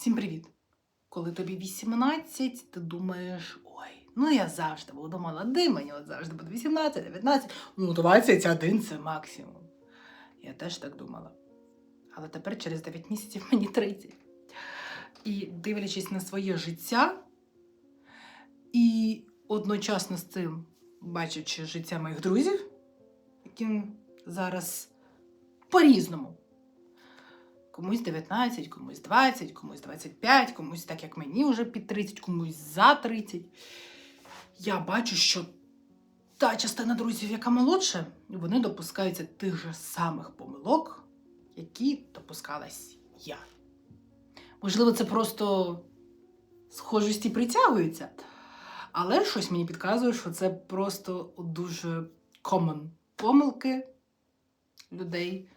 Всім привіт! Коли тобі 18, ти думаєш, ой, ну я завжди буду молодим, мені от завжди буде 18, 19, ну 21 це максимум. Я теж так думала. Але тепер через 9 місяців мені 30. І дивлячись на своє життя, і одночасно з цим бачачи життя моїх друзів, яким зараз по-різному. Комусь 19, комусь 20, комусь 25, комусь так як мені вже під 30, комусь за 30. Я бачу, що та частина друзів, яка молодша, вони допускаються тих же самих помилок, які допускалась я. Можливо, це просто схожості притягуються, але щось мені підказує, що це просто дуже common помилки людей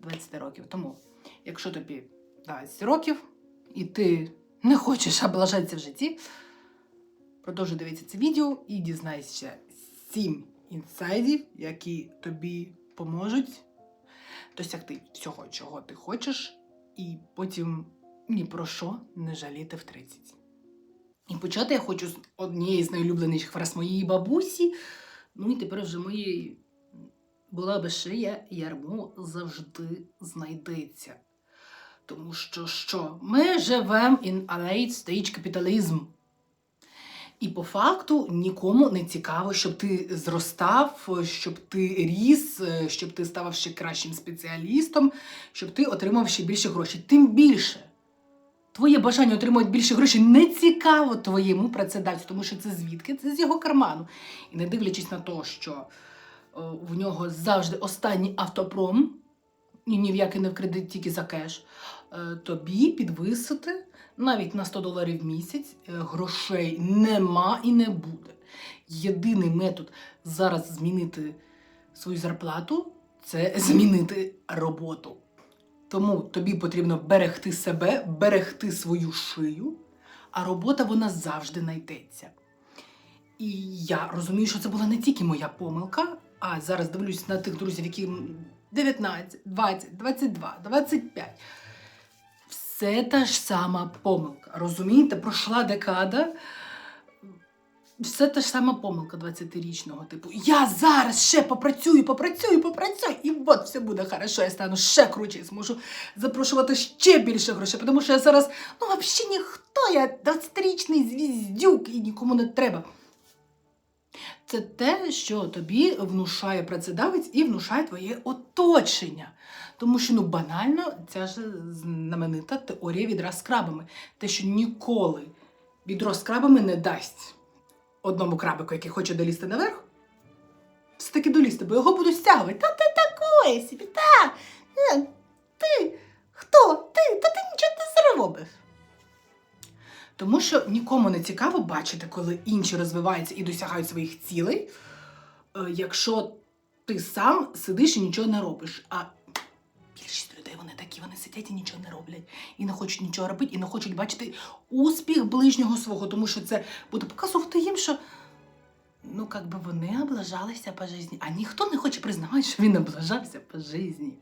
20 років. Тому, якщо тобі 20 років і ти не хочеш облажатися в житті, продовжуй дивитися це відео і дізнайся 7 інсайдів, які тобі поможуть досягти всього, чого ти хочеш, і потім ні про що не жаліти в 30. І почати я хочу з однієї з найулюбленіших фраз моєї бабусі, ну і тепер вже моєї була би шия, ярмо завжди знайдеться. Тому що що? Ми живемо in a late stage capitalism. І по факту нікому не цікаво, щоб ти зростав, щоб ти ріс, щоб ти ставав ще кращим спеціалістом, щоб ти отримав ще більше грошей. Тим більше, твоє бажання отримувати більше грошей не цікаво твоєму працедавцю, тому що це звідки? Це з його карману. І не дивлячись на те, що в нього завжди останній автопром, і ні в який не в кредит, тільки за кеш, е, тобі підвисити навіть на 100 доларів в місяць е, грошей нема і не буде. Єдиний метод зараз змінити свою зарплату це змінити роботу. Тому тобі потрібно берегти себе, берегти свою шию, а робота вона завжди знайдеться. І я розумію, що це була не тільки моя помилка, а зараз дивлюсь на тих друзів, які 19, 20, 22, 25. Все та ж сама помилка. Розумієте, пройшла декада. Все та ж сама помилка 20-річного типу. Я зараз ще попрацюю, попрацюю, попрацюю, і от все буде хорошо, я стану ще круче і зможу запрошувати ще більше грошей, тому що я зараз, ну, взагалі ніхто, я 20-річний звіздюк і нікому не треба. Це те, що тобі внушає працедавець і внушає твоє оточення. Тому що ну банально ця ж знаменита теорія відра з крабами. Те, що ніколи відро з крабами не дасть одному крабику, який хоче долізти наверх, все-таки долізти, бо його будуть стягувати. Та ти такої собі, та е, ти хто? Ти? Та ти нічого не зробив. Тому що нікому не цікаво бачити, коли інші розвиваються і досягають своїх цілей, е, якщо ти сам сидиш і нічого не робиш. А більшість людей вони такі, вони сидять і нічого не роблять, і не хочуть нічого робити, і не хочуть бачити успіх ближнього свого, тому що це буде показувати їм, що ну, як би вони облажалися по житті, а ніхто не хоче признавати, що він облажався по житті.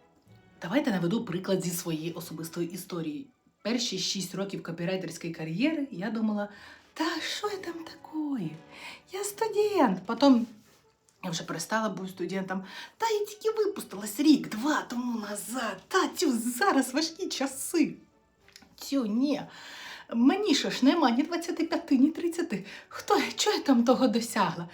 Давайте наведу приклад зі своєї особистої історії. Перші шість років копірайтерської кар'єри я думала, та що я там такое? Я студент. Потім я вже перестала бути студентом. Та я тільки випустилась рік-два тому назад. Та цю зараз важкі часи. Цю ні. Мені ще ж нема ні 25, ні 30. Хто я? Чого я там того досягла?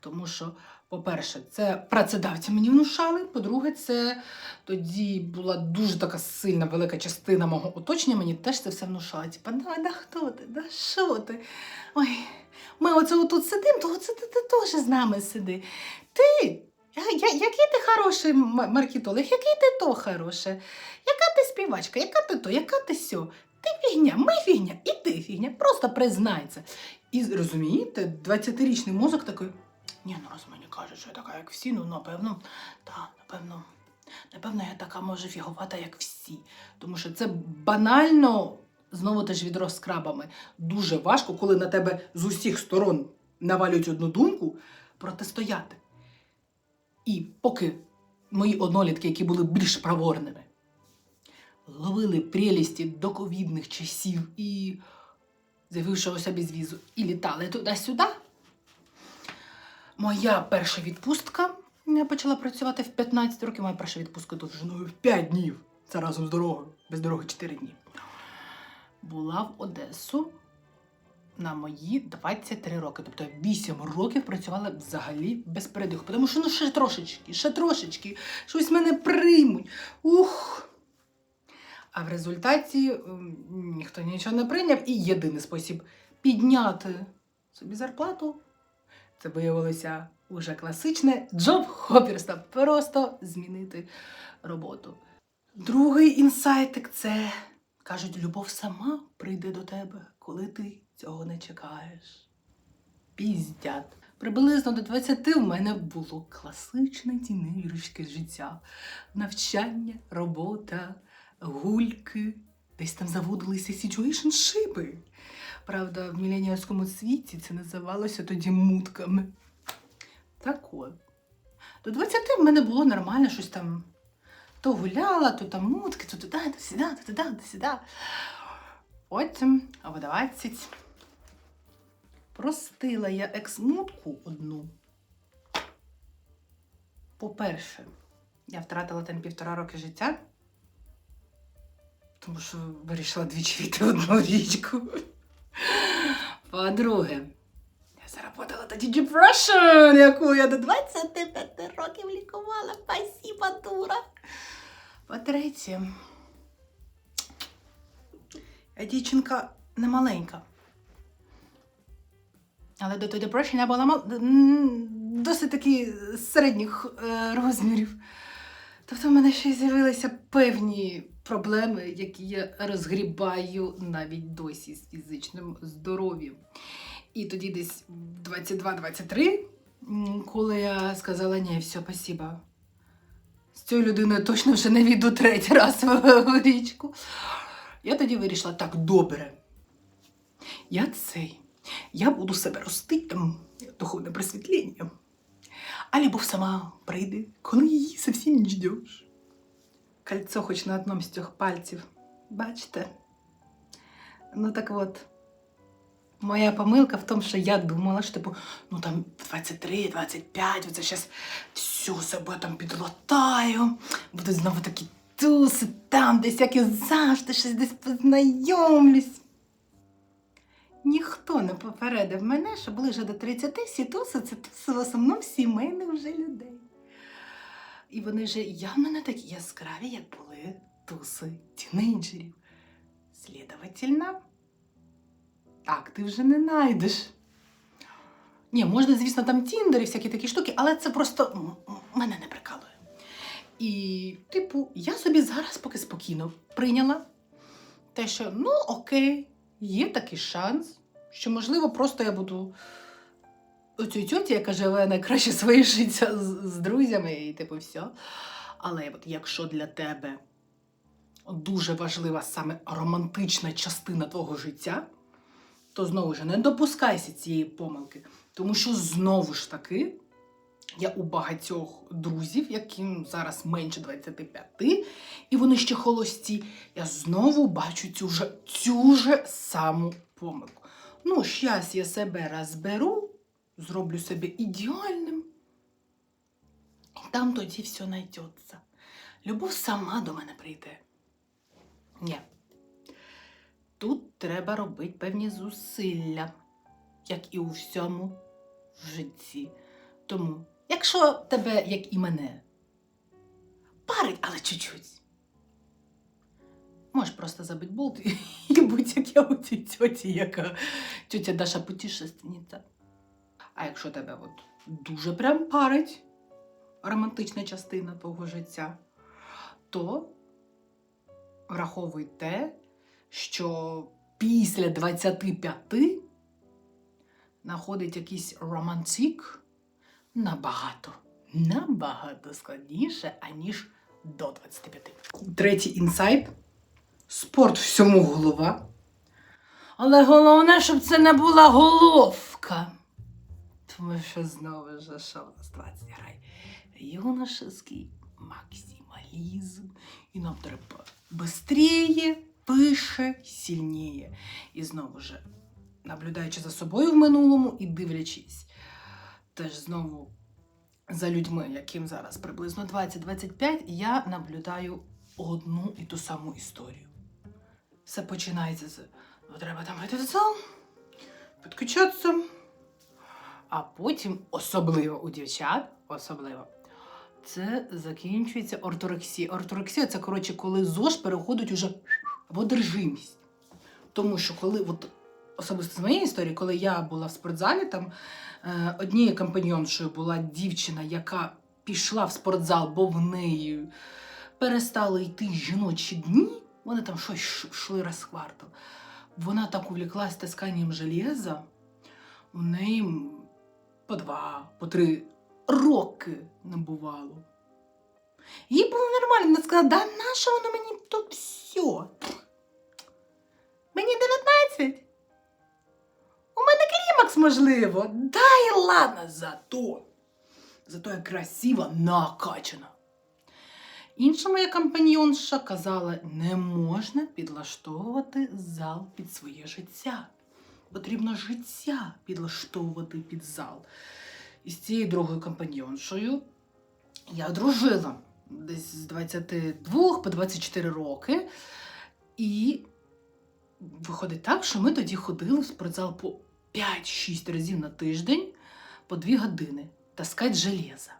Тому що, по-перше, це працедавці мені внушали. По-друге, це тоді була дуже така сильна велика частина мого оточення, мені теж це все внушало. Типа, да, да хто ти? Да що ти? Ой, ми оце отут сидимо, то оце ти, ти теж з нами сиди. Ти, я, я, який ти хороший маркетолог, який ти то хороший, яка ти співачка, яка ти то, яка ти сьо. Ти фігня, ми фігня, і ти фігня. Просто признай це. І розумієте, 20-річний мозок такий. Ні, ну раз мені кажуть, що я така, як всі, ну напевно, та, напевно, напевно, я така може фіговата, як всі. Тому що це банально, знову теж відро з крабами. Дуже важко, коли на тебе з усіх сторон навалюють одну думку, протистояти. І поки мої однолітки, які були більш праворними, ловили прелісті доковідних часів і з'явившогося безвізу, і літали туди-сюди. Моя перша відпустка. Я почала працювати в 15 років. Моя перша відпустка довжиною в 5 днів. Це разом з дорогою. Без дороги 4 дні. Була в Одесу на мої 23 роки. Тобто я 8 років працювала взагалі без передиху. Тому що ну ще трошечки, ще трошечки, щось мене приймуть. Ух. А в результаті ніхто нічого не прийняв. І єдиний спосіб підняти собі зарплату це виявилося уже класичне джоб хопірство. Просто змінити роботу. Другий інсайтик це кажуть, любов сама прийде до тебе, коли ти цього не чекаєш. Піздят. Приблизно до 20 в мене було класичне тінейрське життя. Навчання, робота, гульки. Десь там заводилися ситуейшншипи. Правда, в міленіальському світі це називалося тоді мутками. Так от. До 20 в мене було нормально щось там. То гуляла, то там мутки, то туди, то сюди, то туди, то сюди. Потім, в 20, простила я екс-мутку одну. По-перше, я втратила там півтора роки життя, тому що вирішила двічі війти одну річку. По-друге, я заработала тоді depression, яку я до 25 років лікувала. Спасіба, дура. По-третє, я дівчинка не маленька. Але до того depression я була мал... досить таки середніх е, розмірів. Тобто в мене ще й з'явилися певні проблеми, які я розгрібаю навіть досі з фізичним здоров'ям. І тоді десь в 22-23, коли я сказала, ні, все, спасіба. З цією людиною точно вже не війду третій раз в, річку. Я тоді вирішила, так, добре. Я цей. Я буду себе ростити там духовне просвітлення. А любов сама прийде, коли її зовсім не ждеш. Кольцо хоч на одному з трьох пальців. Бачите? Ну так от, моя помилка в тому, що я думала, що типу, ну там 23, 25, оце зараз всю себе там підлатаю, будуть знову такі туси, там десь як і завжди щось десь познайомлюсь. Ніхто не попередив мене, що ближе до 30 всі туси це туси в основному сімейних вже людей. І вони вже явно не такі яскраві, як були туси тінейджерів. Слідовательно, так ти вже не знайдеш. Ні, можна, звісно, там тіндери, всякі такі штуки, але це просто мене не прикалує. І, типу, я собі зараз поки спокійно прийняла те, що ну окей, є такий шанс, що, можливо, просто я буду оцю тьоті, яка живе найкраще своє життя з, з друзями, і типу все. Але от якщо для тебе дуже важлива саме романтична частина твого життя, то знову ж не допускайся цієї помилки. Тому що знову ж таки, я у багатьох друзів, яким зараз менше 25, і вони ще холості, я знову бачу цю же, цю же саму помилку. Ну, щас я себе розберу, зроблю себе ідеальним, і там тоді все знайдеться. Любов сама до мене прийде. Ні. Тут треба робити певні зусилля, як і у всьому в житті. Тому, якщо тебе, як і мене, парить, але чуть-чуть. Можеш просто забити болт і, будь як я у цій тьоті, яка тьотя Даша путешественниця. А якщо тебе от дуже прям парить романтична частина твого життя, то враховуй те, що після 25 знаходить якийсь романтик набагато, набагато складніше, аніж до 25. Третій інсайт. Спорт всьому голова. Але головне, щоб це не була головка. Тому що знову ж що у нас 20 грай. Юношеский максималізм. і нам треба бистріє, пише, сильніє. І знову ж, наблюдаючи за собою в минулому і дивлячись, теж знову за людьми, яким зараз приблизно 20-25, я наблюдаю одну і ту саму історію. Все починається з ну, треба там йти в зал, підкачатися. А потім, особливо у дівчат, особливо, це закінчується орторексія. Орторексія це, коротше, коли ЗОЖ переходить уже в одержимість. Тому що коли, от, особисто з моєї історії, коли я була в спортзалі, там е, однією компаньоншою була дівчина, яка пішла в спортзал, бо в неї перестали йти жіночі дні, вони там щось йшли розхвартал. Вона так увлеклась тасканням железа, у неї по два, по три роки не бувало. Їй було нормально, вона сказала, да нащо воно мені тут все? Мені 19. У мене клімакс, можливо. Да і ладно, зато. Зато я красива, накачана. Інша моя компаньонша казала, не можна підлаштовувати зал під своє життя. Потрібно життя підлаштовувати під зал. І з цією другою компаньоншою я дружила десь з 22 по 24 роки. І виходить так, що ми тоді ходили в спортзал по 5-6 разів на тиждень по 2 години таскать железо.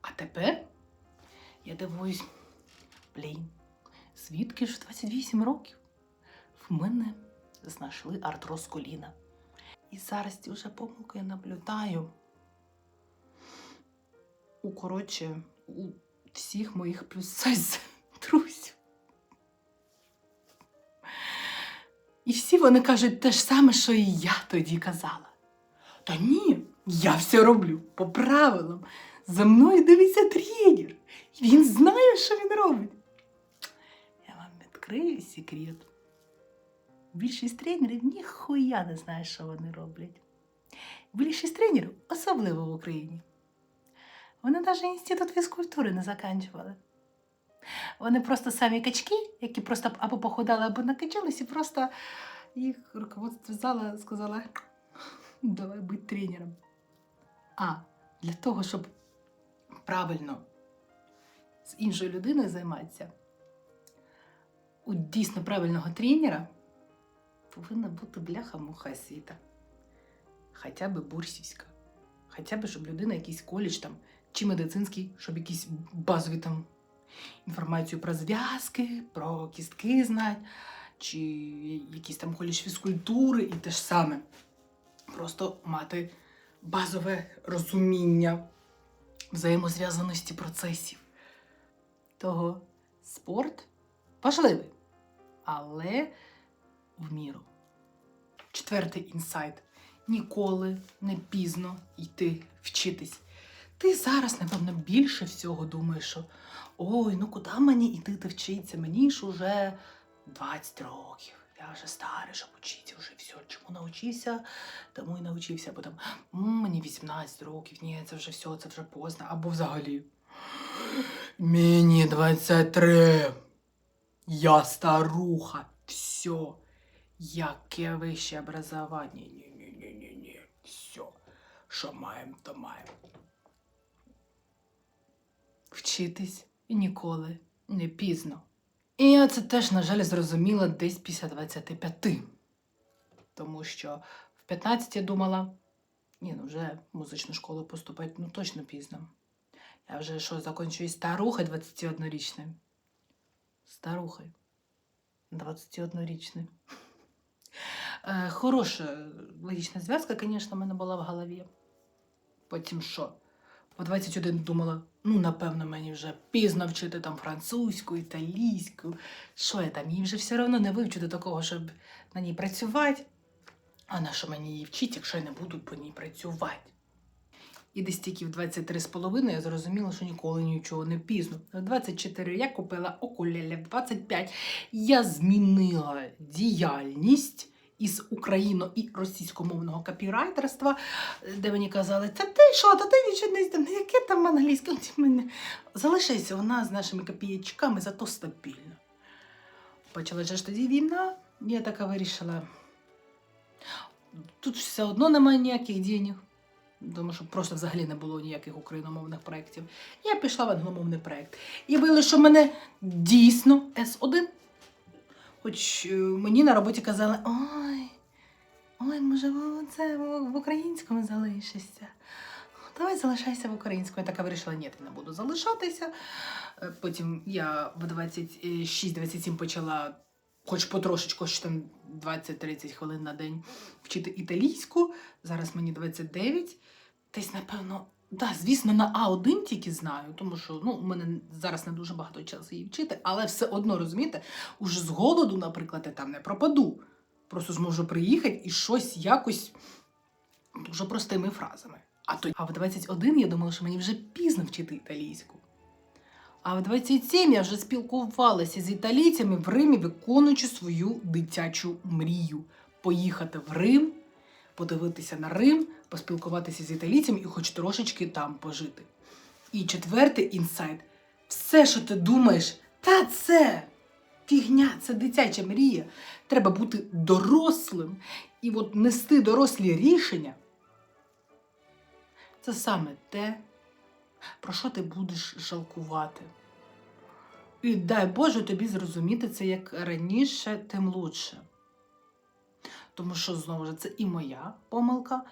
А тепер я дивуюсь, блін, звідки ж 28 років мене знайшли артроз коліна. І зараз ці вже помилки я наблюдаю. У коротше, у всіх моїх плюс сайз друзів. І всі вони кажуть те ж саме, що і я тоді казала. Та ні, я все роблю по правилам. За мною дивиться тренер. Він знає, що він робить. Я вам відкрию секрет. Більшість тренерів ніхуя не знає, що вони роблять. Більшість тренерів, особливо в Україні. Вони навіть інститут фізкультури не заканчували. Вони просто самі качки, які просто або похудали, або накачались, і просто їх руководство зала сказала, давай бути тренером. А для того, щоб правильно з іншою людиною займатися, у дійсно правильного тренера повинна бути бляха-муха освіта. Хоча б бурсівська. Хоча б, щоб людина якийсь коледж там, чи медицинський, щоб якісь базові там інформацію про зв'язки, про кістки знати, чи якийсь там коледж фізкультури і те ж саме. Просто мати базове розуміння взаємозв'язаності процесів. Того спорт важливий, але в міру. Четвертий інсайт. Ніколи не пізно йти вчитись. Ти зараз, напевно, більше всього думаєш, що ой, ну куди мені йти та вчитися? Мені ж уже 20 років. Я вже старий, щоб вчитися вже все. Чому навчився, тому і навчився. Або там мені 18 років, ні, це вже все, це вже поздно. Або взагалі. Мені 23. Я старуха. Все. Яке вище образування? Ні, ні, ні, ні, ні. Все. Що маємо, то маємо. Вчитись ніколи не пізно. І я це теж, на жаль, зрозуміла десь після 25. Тому що в 15 я думала, ні, ну вже музичну школу поступати ну точно пізно. Я вже що, закінчую старухой 21-річною. Старухой. 21-річною. Е, хороша логічна зв'язка, звісно, в мене була в голові. Потім що? По 21 думала, ну, напевно, мені вже пізно вчити там французьку, італійську. Що я там, її вже все одно не вивчу до такого, щоб на ній працювати. А на що мені її вчити, якщо я не буду по ній працювати? І десь тільки в 23 з половиною я зрозуміла, що ніколи нічого не пізно. В 24 я купила окулелі, в 25 я змінила діяльність із україно- і російськомовного копірайтерства, де мені казали, та ти що, та ти нічого не знаєш, яке там англійське? Мене- Залишайся нас з нашими копієчками, зато стабільно. Почалася ж тоді війна, я така вирішила. Тут все одно немає ніяких денег, тому що просто взагалі не було ніяких україномовних проєктів. Я пішла в англомовний проєкт. І виявилося, що мене дійсно С1. Хоч е, мені на роботі казали, ой, ой, може, це в українському залишишся. Давай залишайся в українському. Я така вирішила, ні, я не буду залишатися. Е, Потім я в 26-27 почала, хоч потрошечку, хоч там 20-30 хвилин на день вчити італійську. Зараз мені 29. Десь, напевно, да, звісно, на А1 тільки знаю, тому що ну, у мене зараз не дуже багато часу її вчити, але все одно розумієте, уже з голоду, наприклад, я там не пропаду. Просто зможу приїхати і щось якось дуже простими фразами. А, то... а в 21 я думала, що мені вже пізно вчити італійську. А в 27 я вже спілкувалася з італійцями в Римі, виконуючи свою дитячу мрію поїхати в Рим, подивитися на Рим, поспілкуватися з італійцями і хоч трошечки там пожити. І четвертий інсайт: все, що ти думаєш, та це фігня, це дитяча мрія. Треба бути дорослим і от нести дорослі рішення. Це саме те, про що ти будеш жалкувати. І дай Боже тобі зрозуміти це як раніше, тим лучше. Тому що, знову ж, це і моя помилка,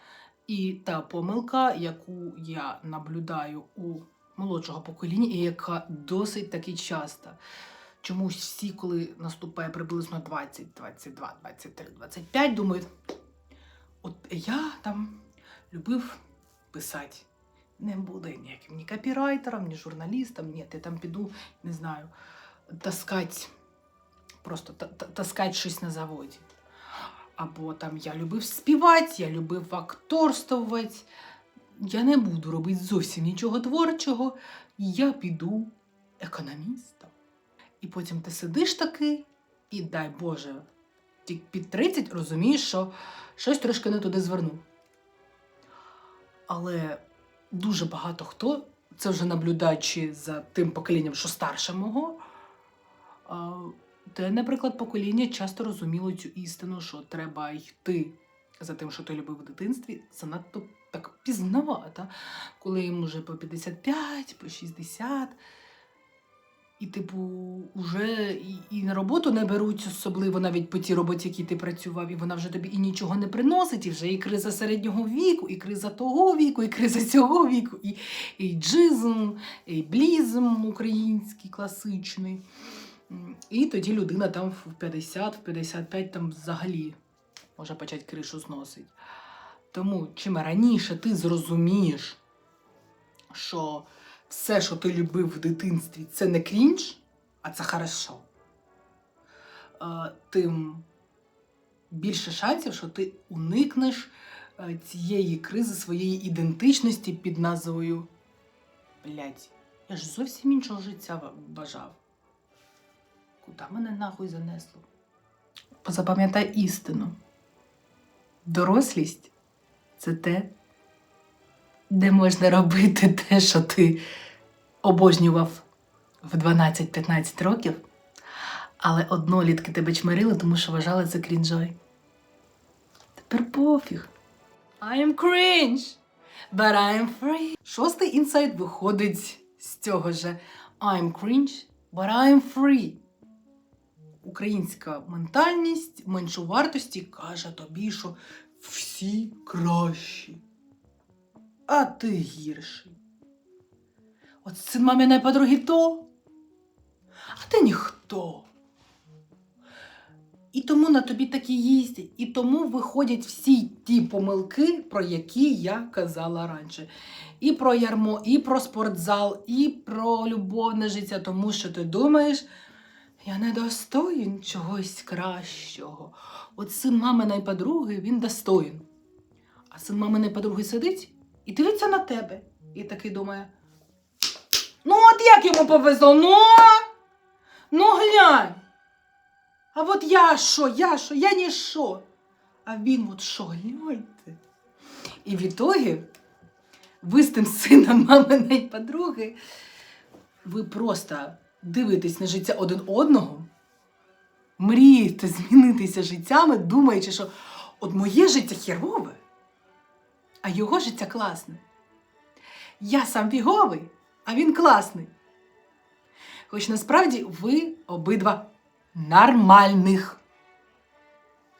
і та помилка, яку я наблюдаю у молодшого покоління, і яка досить таки часта. Чомусь всі, коли наступає приблизно 20, 22, 23, 25, думають, от я там любив писати. Не буде ніяким ні копірайтером, ні журналістом, ні, я там піду, не знаю, таскать, просто та- та- таскать щось на заводі. Або там я любив співати, я любив акторствувати. Я не буду робити зовсім нічого творчого, я піду економістом. І потім ти сидиш таки, і дай Боже, під 30 розумієш, що щось трошки не туди звернув. Але дуже багато хто, це вже наблюдаючи за тим поколінням, що старше мого, те, наприклад, покоління часто розуміло цю істину, що треба йти за тим, що ти любив в дитинстві, занадто так пізнавато, коли їм уже по 55, по 60. І, типу, уже і, і на роботу не беруть, особливо навіть по тій роботі, якій ти працював, і вона вже тобі і нічого не приносить, і вже і криза середнього віку, і криза того віку, і криза цього віку, і, і джизм, і блізм український класичний. І тоді людина там в 50, в 55 там взагалі може почати кришу зносить. Тому чим раніше ти зрозумієш, що все, що ти любив в дитинстві, це не крінж, а це хорошо, е, тим більше шансів, що ти уникнеш е, цієї кризи своєї ідентичності під назвою Блять, я ж зовсім іншого життя бажав. Куди мене нахуй занесло? Запам'ятай істину. Дорослість це те, де можна робити те, що ти обожнював в 12-15 років, але однолітки тебе чмирили, тому що вважали це крінжой. Тепер пофіг. I am cringe, but I am free. Шостий інсайт виходить з цього же I'm cringe, but I am free. Українська ментальність меншовартості каже тобі, що всі кращі а ти гірший. От син маминої подруги то, а ти ніхто. І тому на тобі так і їздять, і тому виходять всі ті помилки, про які я казала раніше. І про ярмо, і про спортзал, і про любовне життя, тому що ти думаєш, я не достоїн чогось кращого. От син маминої подруги, він достоїн. А син маминої подруги сидить і дивиться на тебе. І такий думає: ну, от як йому повезло? Ну, ну глянь. А от я що, я що, я ніщо. А він от що, гляньте. І в ітогі ви з тим сином маминої подруги, ви просто дивитесь на життя один одного, мрієте змінитися життями, думаючи, що от моє життя херове, а його життя класне. Я сам фіговий, а він класний. Хоч насправді ви обидва нормальних.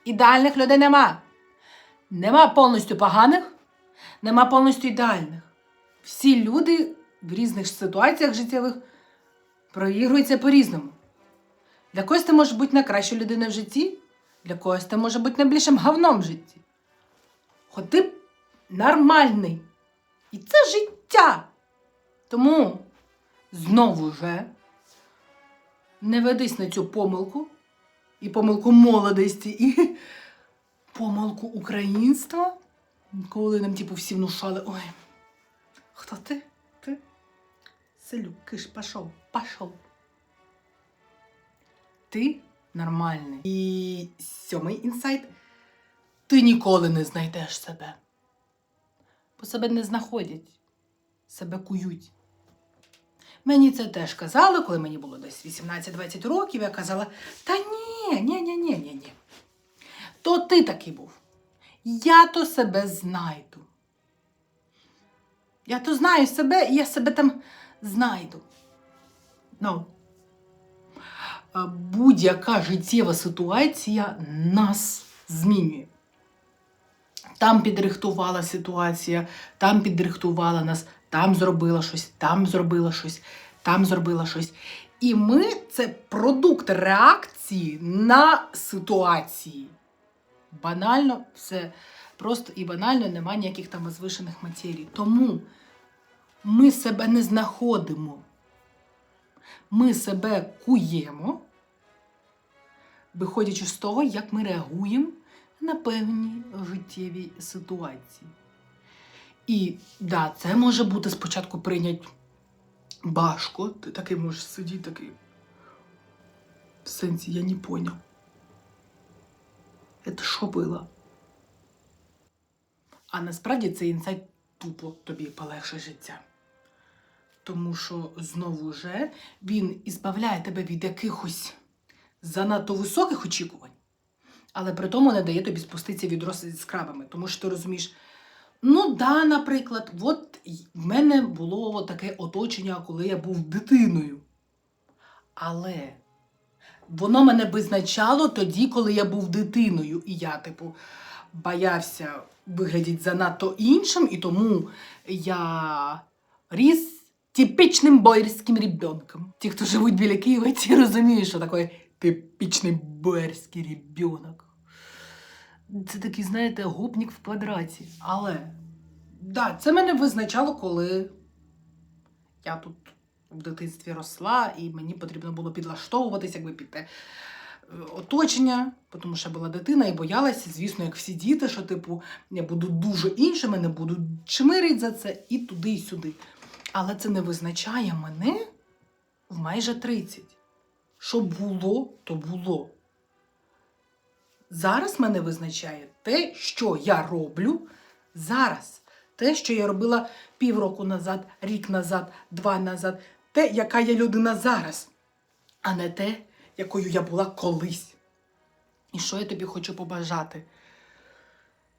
Ідеальних людей нема. Нема повністю поганих, нема повністю ідеальних. Всі люди в різних ситуаціях життєвих проігруються по-різному. Для когось ти може бути найкращою людиною в житті, для когось ти може бути найбільшим говном в житті. Хоч ти нормальний. І це життя. Тому знову же не ведись на цю помилку і помилку молодості, і помилку українства, коли нам типу всі внушали, ой, хто ти? Ти? Селюк, киш, пішов, пішов. Ти нормальний. І сьомий інсайт. Ти ніколи не знайдеш себе. Бо себе не знаходять, себе кують. Мені це теж казали, коли мені було десь 18-20 років, я казала: та ні, ні, ні, ні, ні, ні. То ти такий був. Я то себе знайду. Я то знаю себе, і я себе там знайду. Ну, будь-яка життєва ситуація нас змінює. Там підрихтувала ситуація, там підрихтувала нас, там зробила щось, там зробила щось, там зробила щось. І ми це продукт реакції на ситуації. Банально, все просто і банально нема ніяких там возвишених матерій. Тому ми себе не знаходимо. Ми себе куємо, виходячи з того, як ми реагуємо на певні життєві ситуації. І да, це може бути спочатку прийнять важко. Ти такий можеш сидіти, такий. В сенсі я не поняв. Це що було? А насправді цей інсайт тупо тобі полегшить життя. Тому що знову же він ізбавляє тебе від якихось занадто високих очікувань, але при тому не дає тобі спуститися відро з крабами. Тому що ти розумієш, ну да, наприклад, от в мене було таке оточення, коли я був дитиною. Але воно мене визначало тоді, коли я був дитиною. І я, типу, боявся виглядіти занадто іншим, і тому я ріс типічним боярським ребенком. Ті, хто живуть біля Києва, ті розуміють, що таке типічний боярський ребенок. Це такий, знаєте, гопнік в квадраті. Але да, це мене визначало, коли я тут в дитинстві росла, і мені потрібно було підлаштовуватися, якби під те е, оточення, тому що я була дитина і боялася, звісно, як всі діти, що, типу, я буду дуже іншим, мене будуть чмирить за це і туди, і сюди. Але це не визначає мене в майже 30. Що було, то було. Зараз мене визначає те, що я роблю зараз. Те, що я робила півроку назад, рік назад, два назад, те, яка я людина зараз, а не те, якою я була колись. І що я тобі хочу побажати?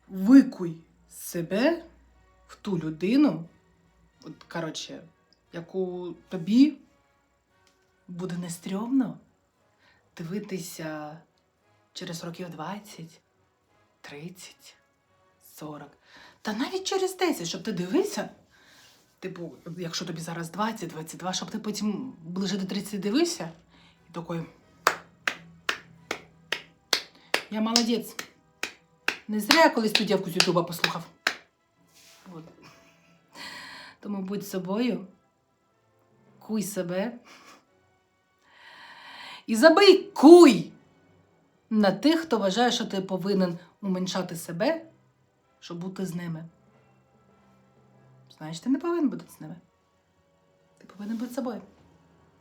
Викуй себе в ту людину, от, коротше, яку тобі буде нестрьомно дивитися через років 20, 30, 40. Та навіть через 10, щоб ти дивився. Типу, якщо тобі зараз 20, 22, щоб ти потім ближе до 30 дивився і такий. Я молодець. Не зря я колись ту дівку з Ютуба послухав. От. Тому будь собою, куй себе. І забий куй на тих, хто вважає, що ти повинен уменшати себе, щоб бути з ними. Знаєш, ти не повинен бути з ними. Ти повинен бути собою.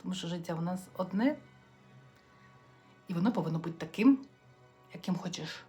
Тому що життя в нас одне, і воно повинно бути таким, яким хочеш